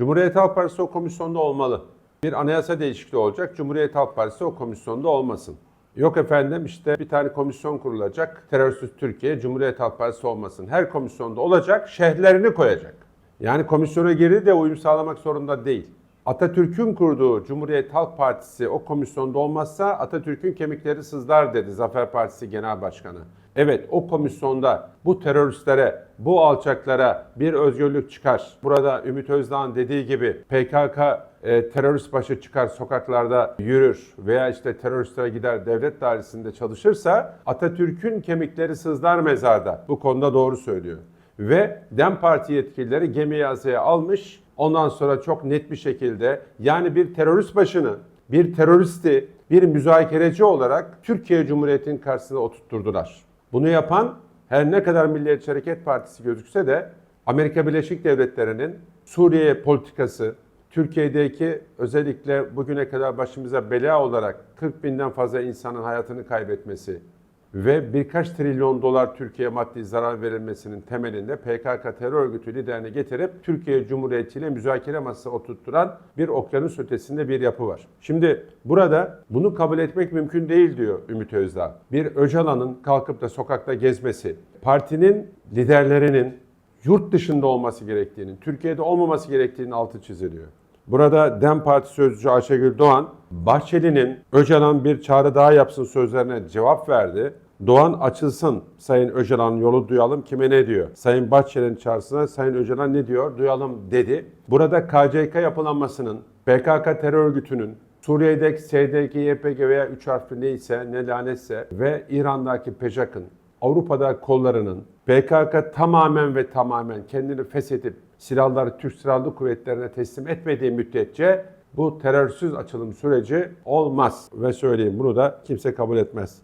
Cumhuriyet Halk Partisi o komisyonda olmalı. Bir anayasa değişikliği olacak. Cumhuriyet Halk Partisi o komisyonda olmasın. Yok efendim işte bir tane komisyon kurulacak. Terörsüz Türkiye, Cumhuriyet Halk Partisi olmasın. Her komisyonda olacak, şehirlerini koyacak. Yani komisyona girdi de uyum sağlamak zorunda değil. Atatürk'ün kurduğu Cumhuriyet Halk Partisi o komisyonda olmazsa Atatürk'ün kemikleri sızlar dedi Zafer Partisi Genel Başkanı. Evet o komisyonda bu teröristlere, bu alçaklara bir özgürlük çıkar. Burada Ümit Özdağ'ın dediği gibi PKK e, terörist başı çıkar sokaklarda yürür veya işte teröristlere gider devlet dairesinde çalışırsa Atatürk'ün kemikleri sızlar mezarda. Bu konuda doğru söylüyor. Ve DEM Parti yetkilileri gemiyi azaya almış. Ondan sonra çok net bir şekilde yani bir terörist başını, bir teröristi, bir müzakereci olarak Türkiye Cumhuriyeti'nin karşısına oturtturdular. Bunu yapan her ne kadar Milliyetçi Hareket Partisi gözükse de Amerika Birleşik Devletleri'nin Suriye politikası, Türkiye'deki özellikle bugüne kadar başımıza bela olarak 40 binden fazla insanın hayatını kaybetmesi ve birkaç trilyon dolar Türkiye maddi zarar verilmesinin temelinde PKK terör örgütü liderini getirip Türkiye Cumhuriyeti ile müzakere masasına oturtturan bir okyanus ötesinde bir yapı var. Şimdi burada bunu kabul etmek mümkün değil diyor Ümit Özdağ. Bir Öcalan'ın kalkıp da sokakta gezmesi, partinin liderlerinin yurt dışında olması gerektiğinin, Türkiye'de olmaması gerektiğinin altı çiziliyor. Burada DEM Parti sözcüsü Ayşegül Doğan, Bahçeli'nin Öcalan bir çağrı daha yapsın sözlerine cevap verdi. Doğan açılsın Sayın Öcalan yolu duyalım kime ne diyor? Sayın Bahçeli'nin çağrısına Sayın Öcalan ne diyor duyalım dedi. Burada KCK yapılanmasının, PKK terör örgütünün, Suriye'deki SDG, YPG veya üç harfli neyse ne lanetse ve İran'daki PEJAK'ın Avrupa'da kollarının PKK tamamen ve tamamen kendini feshedip silahları Türk Silahlı Kuvvetlerine teslim etmediği müddetçe bu terörsüz açılım süreci olmaz ve söyleyeyim bunu da kimse kabul etmez.